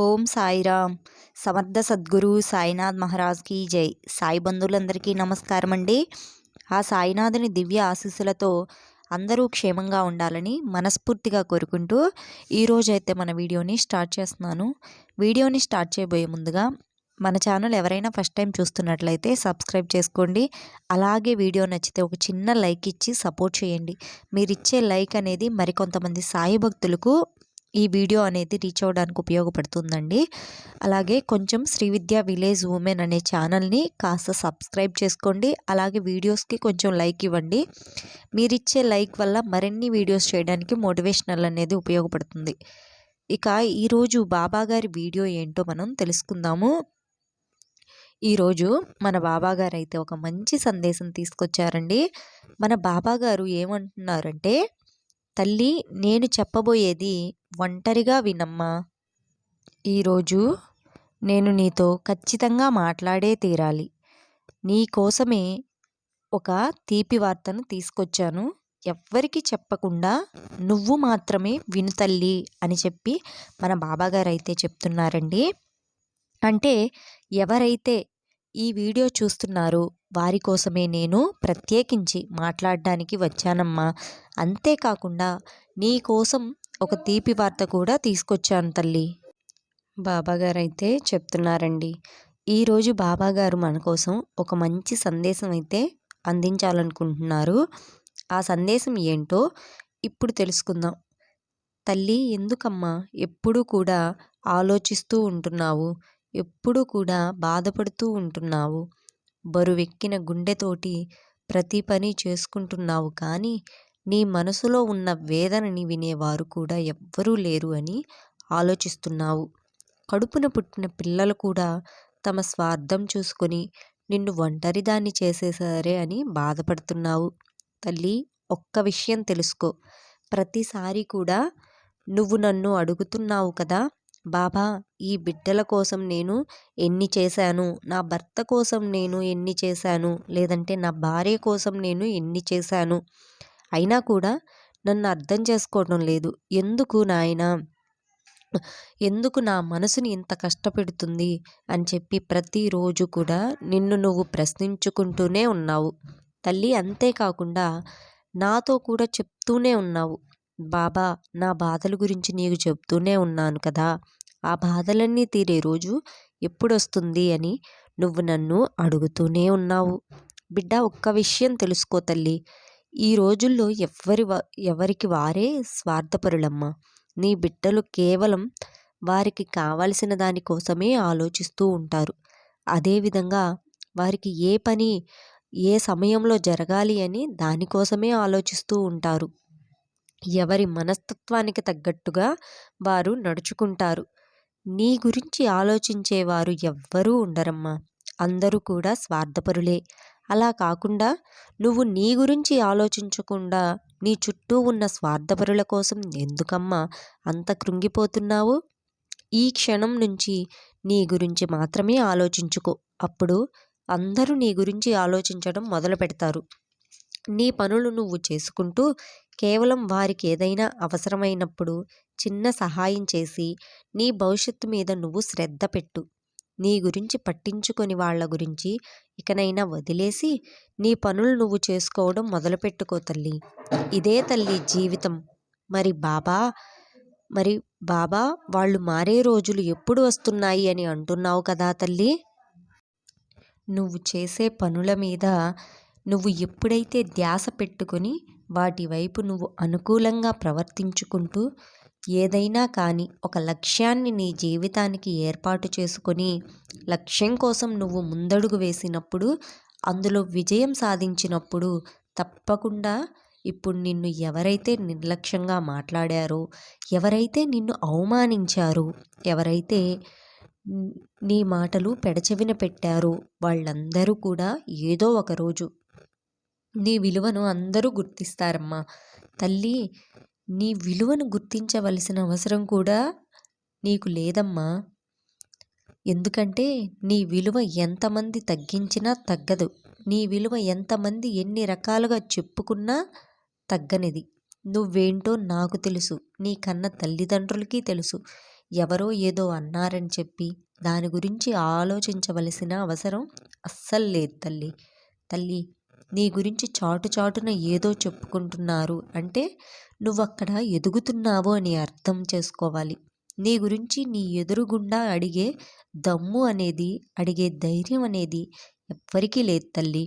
ఓం సాయిరామ్. సమర్థ సద్గురు సాయినాథ్ మహారాజ్కి జై. సాయి బంధువులందరికీ నమస్కారం అండి ఆ సాయినాథుని దివ్య ఆశీస్సులతో అందరూ క్షేమంగా ఉండాలని మనస్ఫూర్తిగా కోరుకుంటూ ఈరోజైతే మన వీడియోని స్టార్ట్ చేస్తున్నాను. వీడియోని స్టార్ట్ చేయబోయే ముందుగా మన ఛానల్ ఎవరైనా ఫస్ట్ టైం చూస్తున్నట్లయితే సబ్స్క్రైబ్ చేసుకోండి. అలాగే వీడియో నచ్చితే ఒక చిన్న లైక్ ఇచ్చి సపోర్ట్ చేయండి. మీరు ఇచ్చే లైక్ అనేది మరికొంతమంది సాయి భక్తులకు ఈ వీడియో అనేది రీచ్ అవ్వడానికి ఉపయోగపడుతుందండి. అలాగే కొంచెం శ్రీ విద్యా విలేజ్ ఉమెన్ అనే ఛానల్ని కాస్త సబ్స్క్రైబ్ చేసుకోండి. అలాగే వీడియోస్కి కొంచెం లైక్ ఇవ్వండి. మీరు ఇచ్చే లైక్ వల్ల మరిన్ని వీడియోస్ చేయడానికి మోటివేషనల్ అనేది ఉపయోగపడుతుంది. ఇక ఈరోజు బాబా గారి వీడియో ఏంటో మనం తెలుసుకుందాము. ఈరోజు మన బాబా గారు అయితే ఒక మంచి సందేశం తీసుకొచ్చారండి. మన బాబాగారు ఏమంటున్నారంటే తల్లి నేను చెప్పబోయేది ఒంటరిగా వినమ్మా. ఈరోజు నేను నీతో ఖచ్చితంగా మాట్లాడే తీరాలి. నీ కోసమే ఒక తీపి వార్తను తీసుకొచ్చాను. ఎవ్వరికి చెప్పకుండా నువ్వు మాత్రమే విను తల్లి అని చెప్పి మన బాబాగారు అయితే చెప్తున్నారండి. అంటే ఎవరైతే ఈ వీడియో చూస్తున్నారో వారి కోసమే నేను ప్రత్యేకించి మాట్లాడడానికి వచ్చానమ్మా. అంతేకాకుండా నీ కోసం ఒక తీపి వార్త కూడా తీసుకొచ్చాను తల్లి. బాబాగారైతే చెప్తున్నారండి. ఈరోజు బాబాగారు మన కోసం ఒక మంచి సందేశం అయితే అందించాలనుకుంటున్నారు. ఆ సందేశం ఏంటో ఇప్పుడు తెలుసుకుందాం. తల్లి ఎందుకమ్మా ఎప్పుడూ కూడా ఆలోచిస్తూ ఉంటున్నావు? ఎప్పుడూ కూడా బాధపడుతూ ఉంటున్నావు? బరువెక్కిన గుండెతోటి ప్రతి పని చేసుకుంటున్నావు కానీ నీ మనసులో ఉన్న వేదనని వినేవారు కూడా ఎవ్వరూ లేరు అని ఆలోచిస్తున్నావు. కడుపున పుట్టిన పిల్లలు కూడా తమ స్వార్థం చూసుకొని నిన్ను ఒంటరిదాన్ని చేసేసారే అని బాధపడుతున్నావు. తల్లి ఒక్క విషయం తెలుసుకో. ప్రతిసారి కూడా నువ్వు నన్ను అడుగుతున్నావు కదా బాబా ఈ బిడ్డల కోసం నేను ఎన్ని చేశాను? నా భర్త కోసం నేను ఎన్ని చేశాను? లేదంటే నా భార్య కోసం నేను ఎన్ని చేశాను? అయినా కూడా నన్ను అర్థం చేసుకోవడం లేదు. ఎందుకు నాయన? ఎందుకు నా మనసుని ఇంత కష్టపెడుతుంది? అని చెప్పి ప్రతిరోజు కూడా నిన్ను నువ్వు ప్రశ్నించుకుంటూనే ఉన్నావు. తల్లి అంతేకాకుండా నాతో కూడా చెప్తూనే ఉన్నావు. బాబా నా బాధల గురించి నీకు చెప్తూనే ఉన్నాను కదా. ఆ బాధలన్నీ తీరే రోజు ఎప్పుడొస్తుంది అని నువ్వు నన్ను అడుగుతూనే ఉన్నావు. బిడ్డ ఒక్క విషయం తెలుసుకో తల్లి. ఈ రోజుల్లో ఎవరి ఎవరికి వారే స్వార్థపరులమ్మ. నీ బిడ్డలు కేవలం వారికి కావలసిన దానికోసమే ఆలోచిస్తూ ఉంటారు. అదేవిధంగా వారికి ఏ పని ఏ సమయంలో జరగాలి అని దానికోసమే ఆలోచిస్తూ ఉంటారు. ఎవరి మనస్తత్వానికి తగ్గట్టుగా వారు నడుచుకుంటారు. నీ గురించి ఆలోచించేవారు ఎవ్వరూ ఉండరమ్మా. అందరూ కూడా స్వార్థపరులే. అలా కాకుండా నువ్వు నీ గురించి ఆలోచించకుండా నీ చుట్టూ ఉన్న స్వార్థపరుల కోసం ఎందుకమ్మా అంత కృంగిపోతున్నావు? ఈ క్షణం నుంచి నీ గురించి మాత్రమే ఆలోచించుకో. అప్పుడు అందరూ నీ గురించి ఆలోచించడం మొదలు పెడతారు. నీ పనులు నువ్వు చేసుకుంటూ కేవలం వారికి ఏదైనా అవసరమైనప్పుడు చిన్న సహాయం చేసి నీ భవిష్యత్తు మీద నువ్వు శ్రద్ధ పెట్టు. నీ గురించి పట్టించుకొని వాళ్ళ గురించి ఇకనైనా వదిలేసి నీ పనులు నువ్వు చేసుకోవడం మొదలుపెట్టుకో తల్లి. ఇదే తల్లి జీవితం. మరి బాబా మరి బాబా వాళ్ళు మారే రోజులు ఎప్పుడు వస్తున్నాయి అని అంటున్నావు కదా తల్లి? నువ్వు చేసే పనుల మీద నువ్వు ఎప్పుడైతే ధ్యాస పెట్టుకొని వాటి వైపు నువ్వు అనుకూలంగా ప్రవర్తించుకుంటూ ఏదైనా కానీ ఒక లక్ష్యాన్ని నీ జీవితానికి ఏర్పాటు చేసుకొని లక్ష్యం కోసం నువ్వు ముందడుగు వేసినప్పుడు అందులో విజయం సాధించినప్పుడు తప్పకుండా ఇప్పుడు నిన్ను ఎవరైతే నిర్లక్ష్యంగా మాట్లాడారో ఎవరైతే నిన్ను అవమానించారో ఎవరైతే నీ మాటలు పెడచెవిన పెట్టారో వాళ్ళందరూ కూడా ఏదో ఒక రోజు నీ విలువను అందరూ గుర్తిస్తారమ్మా. తల్లి నీ విలువను గుర్తించవలసిన అవసరం కూడా నీకు లేదమ్మా. ఎందుకంటే నీ విలువ ఎంతమంది తగ్గించినా తగ్గదు. నీ విలువ ఎంతమంది ఎన్ని రకాలుగా చెప్పుకున్నా తగ్గనిది. నువ్వేంటో నాకు తెలుసు. నీ కన్న తల్లిదండ్రులకి తెలుసు. ఎవరో ఏదో అన్నారని చెప్పి దాని గురించి ఆలోచించవలసిన అవసరం అస్సలు లేదు తల్లి. తల్లి నీ గురించి చాటు చాటున ఏదో చెప్పుకుంటున్నారు. అంటే నువ్వక్కడ ఎదుగుతున్నావు అని అర్థం చేసుకోవాలి. నీ గురించి నీ ఎదురుగుండా అడిగే దమ్ము అనేది అడిగే ధైర్యం అనేది ఎవ్వరికీ లేదు తల్లి.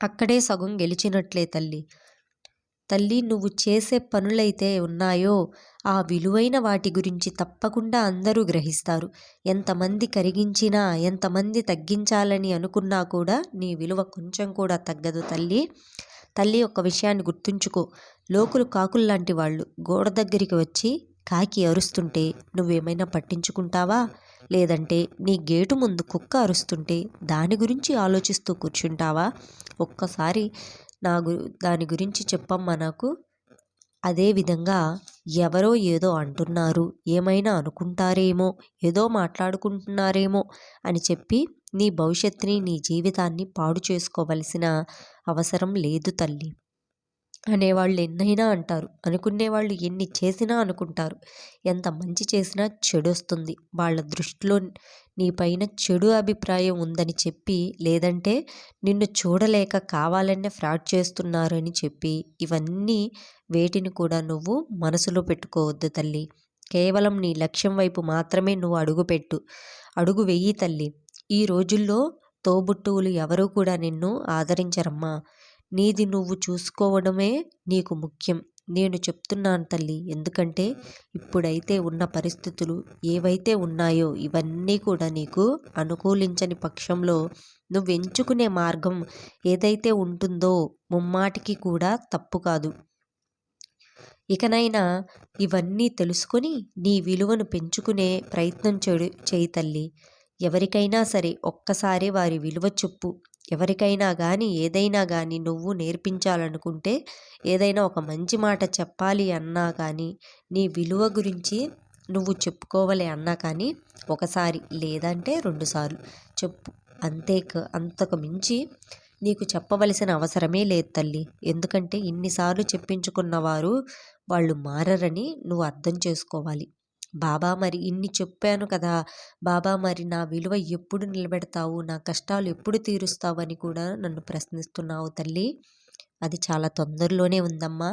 అక్కడే సగం గెలిచినట్లే తల్లి. తల్లి నువ్వు చేసే పనులైతే ఉన్నాయో ఆ విలువైన వాటి గురించి తప్పకుండా అందరూ గ్రహిస్తారు. ఎంతమంది కరిగించినా ఎంతమంది తగ్గించాలని అనుకున్నా కూడా నీ విలువ కొంచెం కూడా తగ్గదు తల్లి. తల్లి ఒక విషయాన్ని గుర్తుంచుకో. లోకులు కాకుల్లాంటి వాళ్ళు. గోడ దగ్గరికి వచ్చి కాకి అరుస్తుంటే నువ్వేమైనా పట్టించుకుంటావా? లేదంటే నీ గేటు ముందు కుక్క అరుస్తుంటే దాని గురించి ఆలోచిస్తూ కూర్చుంటావా? ఒక్కసారి నా గు దాని గురించి చెప్పమ్మా నాకు. అదేవిధంగా ఎవరో ఏదో అంటున్నారు. ఏమైనా అనుకుంటారేమో ఏదో మాట్లాడుకుంటున్నారేమో అని చెప్పి నీ భవిష్యత్తుని నీ జీవితాన్ని పాడు చేసుకోవలసిన అవసరం లేదు తల్లి. అనేవాళ్ళు ఎన్నైనా అంటారు. అనుకునేవాళ్ళు ఎన్ని చేసినా అనుకుంటారు. ఎంత మంచి చేసినా చెడు వస్తుంది వాళ్ళ దృష్టిలో నీ పైన చెడు అభిప్రాయం ఉందని చెప్పి లేదంటే నిన్ను చూడలేక కావాలనే ఫ్రాడ్ చేస్తున్నారు అని చెప్పి ఇవన్నీ వేటిని కూడా నువ్వు మనసులో పెట్టుకోవద్దు తల్లి. కేవలం నీ లక్ష్యం వైపు మాత్రమే నువ్వు అడుగుపెట్టు. అడుగు వెయ్యి తల్లి. ఈ రోజుల్లో తోబుట్టువులు ఎవరూ కూడా నిన్ను ఆదరించరమ్మా. నీది నువ్వు చూసుకోవడమే నీకు ముఖ్యం. నేను చెప్తున్నాను తల్లి. ఎందుకంటే ఇప్పుడైతే ఉన్న పరిస్థితులు ఏవైతే ఉన్నాయో ఇవన్నీ కూడా నీకు అనుకూలించని పక్షంలో నువ్వు ఎంచుకునే మార్గం ఏదైతే ఉంటుందో ముమ్మాటికి కూడా తప్పు కాదు. ఇకనైనా ఇవన్నీ తెలుసుకొని నీ విలువను పెంచుకునే ప్రయత్నం చెడు చేయి తల్లి. ఎవరికైనా సరే ఒక్కసారి వారి విలువ చెప్పు. ఎవరికైనా కానీ ఏదైనా కానీ నువ్వు నేర్పించాలనుకుంటే ఏదైనా ఒక మంచి మాట చెప్పాలి అన్నా కానీ నీ విలువ గురించి నువ్వు చెప్పుకోవాలి అన్నా కానీ ఒకసారి లేదంటే రెండుసార్లు చెప్పు. అంతే అంతకు మించి నీకు చెప్పవలసిన అవసరమే లేదు తల్లి. ఎందుకంటే ఇన్నిసార్లు చెప్పించుకున్న వారు వాళ్ళు మారరని నువ్వు అర్థం చేసుకోవాలి. బాబా మరి ఇన్ని చెప్పాను కదా బాబా మరి నా విలువ ఎప్పుడు నిలబెడతావు నా కష్టాలు ఎప్పుడు తీరుస్తావు అని కూడా నన్ను ప్రశ్నిస్తున్నావు తల్లి. అది చాలా తొందరలోనే ఉందమ్మా.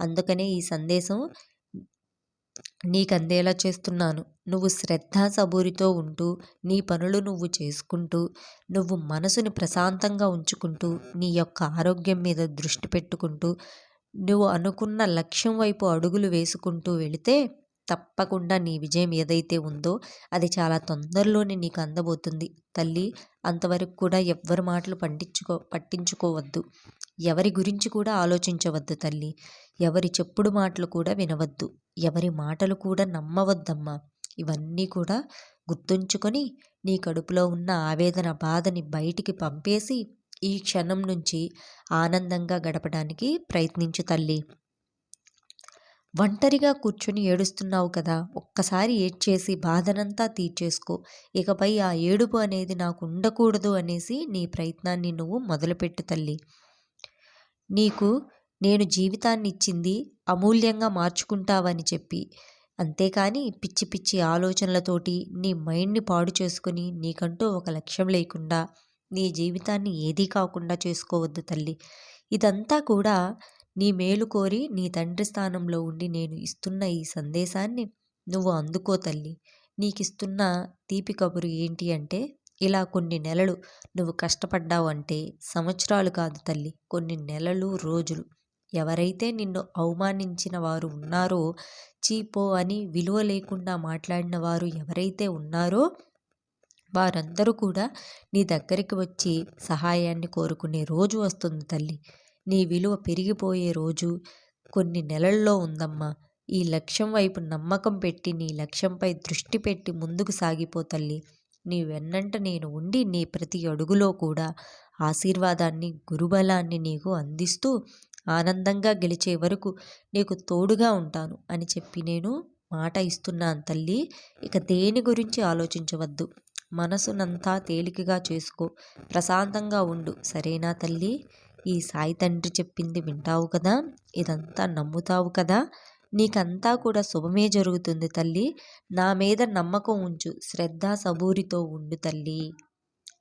అందుకనే ఈ సందేశం నీకు అందేలా చేస్తున్నాను. నువ్వు శ్రద్ధ సబూరితో ఉంటూ నీ పనులు నువ్వు చేసుకుంటూ నువ్వు మనసుని ప్రశాంతంగా ఉంచుకుంటూ నీ యొక్క ఆరోగ్యం మీద దృష్టి పెట్టుకుంటూ నువ్వు అనుకున్న లక్ష్యం వైపు అడుగులు వేసుకుంటూ వెళితే తప్పకుండా నీ విజయం ఏదైతే ఉందో అది చాలా తొందరలోనే నీకు అందబోతుంది. తల్లి అంతవరకు కూడా ఎవ్వరి మాటలు పండించుకో పట్టించుకోవద్దు. ఎవరి గురించి కూడా ఆలోచించవద్దు తల్లి. ఎవరి చెప్పుడు మాటలు కూడా వినవద్దు. ఎవరి మాటలు కూడా నమ్మవద్దమ్మా. ఇవన్నీ కూడా గుర్తుంచుకొని నీ కడుపులో ఉన్న ఆవేదన బాధని బయటికి పంపేసి ఈ క్షణం నుంచి ఆనందంగా గడపడానికి ప్రయత్నించు తల్లి. ఒంటరిగా కూర్చొని ఏడుస్తున్నావు కదా ఒక్కసారి ఏడ్చేసి బాధనంతా తీర్చేసుకో. ఇకపై ఆ ఏడుపు అనేది నాకు ఉండకూడదు అనేసి నీ ప్రయత్నాన్ని నువ్వు మొదలుపెట్టు తల్లి. నీకు నేను జీవితాన్ని ఇచ్చింది అమూల్యంగా మార్చుకుంటావని చెప్పి. అంతేకాని పిచ్చి పిచ్చి ఆలోచనలతోటి నీ మైండ్ని పాడు చేసుకుని నీకంటూ ఒక లక్ష్యం లేకుండా నీ జీవితాన్ని ఏదీ కాకుండా చేసుకోవద్దు తల్లి. ఇదంతా కూడా నీ మేలు కోరి నీ తండ్రి స్థానంలో ఉండి నేను ఇస్తున్న ఈ సందేశాన్ని నువ్వు అందుకో తల్లి. నీకిస్తున్న తీపి కబురు ఏంటి అంటే ఇలా కొన్ని నెలలు నువ్వు కష్టపడ్డావు అంటే సంవత్సరాలు కాదు తల్లి కొన్ని నెలలు రోజులు. ఎవరైతే నిన్ను అవమానించిన వారు ఉన్నారో చీపో అని విలువ లేకుండా మాట్లాడిన వారు ఎవరైతే ఉన్నారో వారందరూ కూడా నీ దగ్గరికి వచ్చి సహాయాన్ని కోరుకునే రోజు వస్తుంది తల్లి. నీ విలువ పెరిగిపోయే రోజు కొన్ని నెలల్లో ఉందమ్మా. ఈ లక్ష్యం వైపు నమ్మకం పెట్టి నీ లక్ష్యంపై దృష్టి పెట్టి ముందుకు సాగిపో తల్లి. నీ వెన్నంట నేను ఉండి నీ ప్రతి అడుగులో కూడా ఆశీర్వాదాన్ని గురుబలాన్ని నీకు అందిస్తూ ఆనందంగా గెలిచే వరకు నీకు తోడుగా ఉంటాను అని చెప్పి నేను మాట ఇస్తున్నాను తల్లి. ఇక దేని గురించి ఆలోచించవద్దు. మనసునంతా తేలికగా చేసుకో. ప్రశాంతంగా ఉండు. సరేనా తల్లి? ఈ సాయి తండ్రి చెప్పింది వింటావు కదా? ఇదంతా నమ్ముతావు కదా? నీకంతా కూడా శుభమే జరుగుతుంది తల్లి. నా మీద నమ్మకం ఉంచు. శ్రద్ధ సబూరితో ఉండు తల్లి.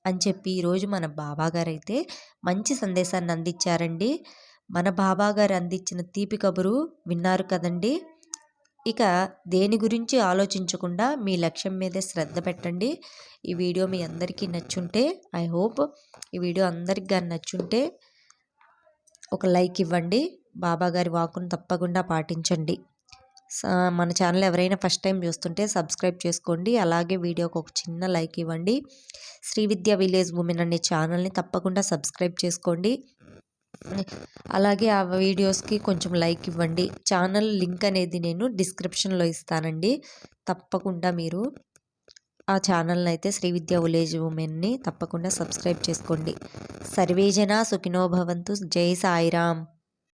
అని చెప్పి ఈరోజు మన బాబాగారు అయితే మంచి సందేశాన్ని అందించారండి. మన బాబాగారు అందించిన తీపి కబురు విన్నారు కదండి. ఇక దేని గురించి ఆలోచించకుండా మీ లక్ష్యం మీదే శ్రద్ధ పెట్టండి. ఈ వీడియో మీ అందరికీ నచ్చుంటే ఐ హోప్ ఈ వీడియో అందరికి కానీ నచ్చుంటే ఒక లైక్ ఇవ్వండి. బాబా గారి వాకును తప్పకుండా పాటించండి. మన ఛానల్ ఎవరైనా ఫస్ట్ టైం చూస్తుంటే సబ్స్క్రైబ్ చేసుకోండి. అలాగే వీడియోకి ఒక చిన్న లైక్ ఇవ్వండి. శ్రీ విద్యా విలేజ్ ఉమెన్ అనే ఛానల్ని తప్పకుండా సబ్స్క్రైబ్ చేసుకోండి. అలాగే ఆ వీడియోస్కి కొంచెం లైక్ ఇవ్వండి. ఛానల్ లింక్ అనేది నేను డిస్క్రిప్షన్లో ఇస్తానండి. తప్పకుండా మీరు ఆ ఛానల్ని అయితే శ్రీ విద్యా విలేజ్ ఉమెన్ని తప్పకుండా సబ్స్క్రైబ్ చేసుకోండి. సర్వేజన సుఖినో భవంతు. జై సాయిరామ్.